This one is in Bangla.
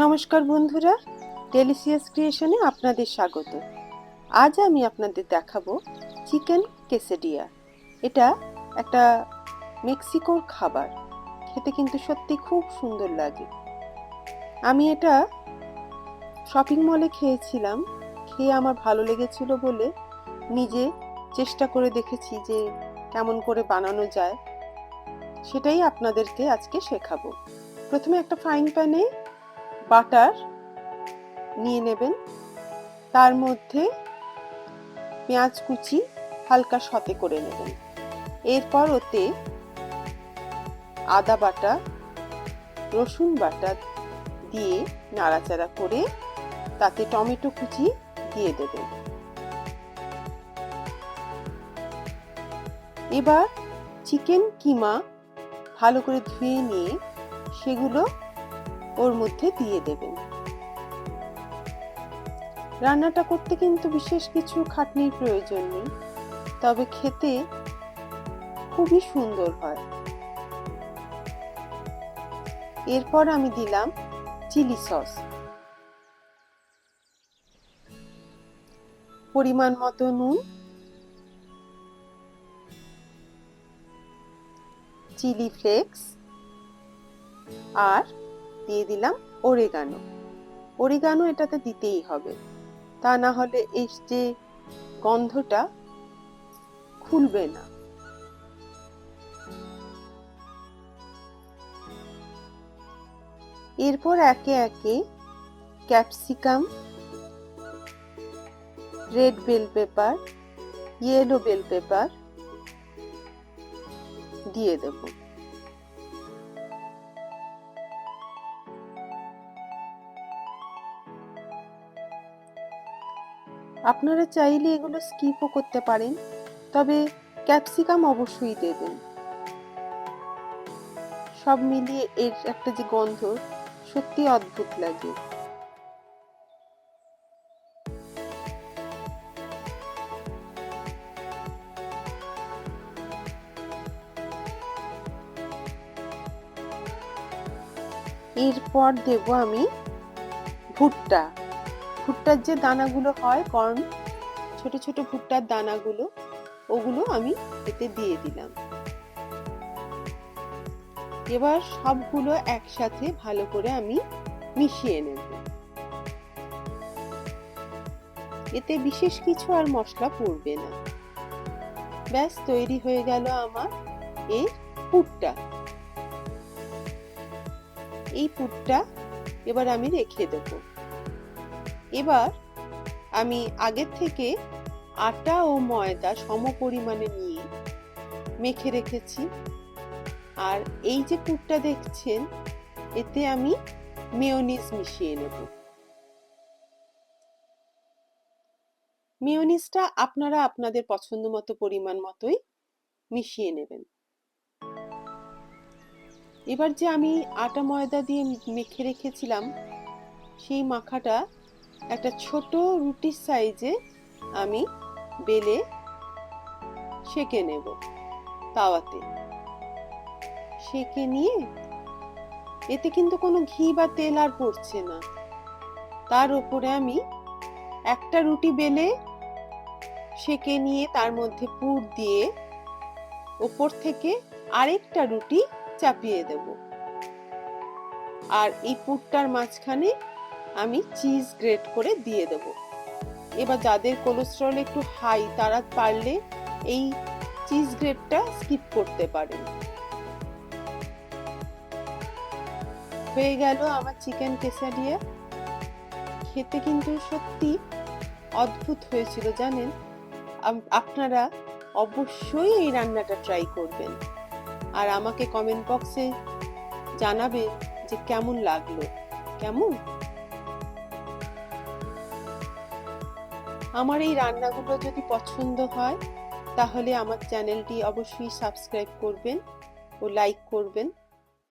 নমস্কার বন্ধুরা ডেলিসিয়াস ক্রিয়েশনে আপনাদের স্বাগত। আজ আমি আপনাদের দেখাবো চিকেন কেসেডিয়া এটা একটা মেক্সিকোর খাবার, খেতে কিন্তু সত্যি খুব সুন্দর লাগে। আমি এটা শপিং মলে খেয়েছিলাম, খেয়ে আমার ভালো লেগেছিল বলে নিজে চেষ্টা করে দেখেছি যে কেমন করে বানানো যায়। সেটাই আপনাদেরকে আজকে শেখাবো। প্রথমে একটা ফ্রাইং প্যানে বাটার নিয়ে নেবেন। তার মধ্যে পেঁয়াজ কুচি হালকা সতে করে নেবেন। এরপর ওতে আদা বাটা, রসুন বাটা দিয়ে নাড়াচাড়া করে তাতে টমেটো কুচি দিয়ে দেবেন। এবার চিকেন কিমা ভালো করে ধুয়ে নিয়ে সেগুলো ওর মধ্যে দিয়ে দেবেন। রান্নাটা করতে কিন্তু বিশেষ কিছু খাটনির প্রয়োজন নেই, তবে খেতে খুবই সুন্দর হয়। এরপর আমি দিলাম চিলি সস। পরিমাণ মতো নুন, চিলি ফ্লেক্স, আর দিয়ে দিলাম ওরেগানো ওরেগানো এটাতে দিতেই হবে। তা না হলে এই যে গন্ধটা খুলবে না। এরপর একে একে capsicum, red bell pepper, yellow bell pepper দিয়ে দেবো। আপনারা চাইলে এগুলো স্কিপও করতে পারেন, তবে ক্যাপসিকাম অবশ্যই দেবেন। সব মিলিয়ে এর একটা যে গন্ধ সত্যি অদ্ভুত লাগে। এরপর দেব আমি ভুট্টা। ভুট্টার যে দানাগুলো হয় কর্ন ছোট ছোট ভুট্টার দানাগুলো, ওগুলো আমি এতে দিয়ে দিলাম। এবার সবগুলো একসাথে ভালো করে আমি মিশিয়ে নেব। এতে বিশেষ কিছু আর মশলা পড়বে না। ব্যাস, তৈরি হয়ে গেল আমার এই পুরটা। এই পুরটা এবার আমি রেখে দেবো। এবার আমি আগের থেকে আটা ও ময়দা সম পরিমাণে নিয়ে মেখে রেখেছি। আর এই যে পুরটা দেখছেন, এতে আমি মেয়নিজ মিশিয়ে নেব। মেয়নিজটা আপনারা আপনাদের পছন্দ মতো পরিমাণ মতোই মিশিয়ে নেবেন। এবার যে আমি আটা ময়দা দিয়ে মেখে রেখেছিলাম, সেই মাখাটা একটা ছোট রুটির সাইজে আমি বেলে সেকে নেব তাওয়াতে। সেকে নিয়ে এতে কিন্তু কোনো ঘি বা তেল আর পড়ছে না। তার উপরে আমি একটা রুটি বেলে সেকে নিয়ে তার মধ্যে পুর দিয়ে ওপর থেকে আরেকটা রুটি চাপিয়ে দেব। আর এই পুরটার মাঝখানে আমি চিজ গ্রেট করে দিয়ে দেব। এবার যাদের কোলেস্ট্রল একটু হাই তারা পারলে এই চিজ গ্রেটটা স্কিপ করতে পারেন। হয়ে গেল আমার চিকেন কেসারিয়া খেতে কিন্তু সত্যি অদ্ভুত হয়েছিল, জানেন? আপনারা অবশ্যই এই রান্নাটা ট্রাই করবেন। আর আমাকে কমেন্ট বক্সে জানাবে যে কেমন লাগল। কেমন? আমার এই রান্নাগুলো যদি পছন্দ হয়, তাহলে আমার চ্যানেলটি অবশ্যই সাবস্ক্রাইব করবেন ও লাইক করবেন।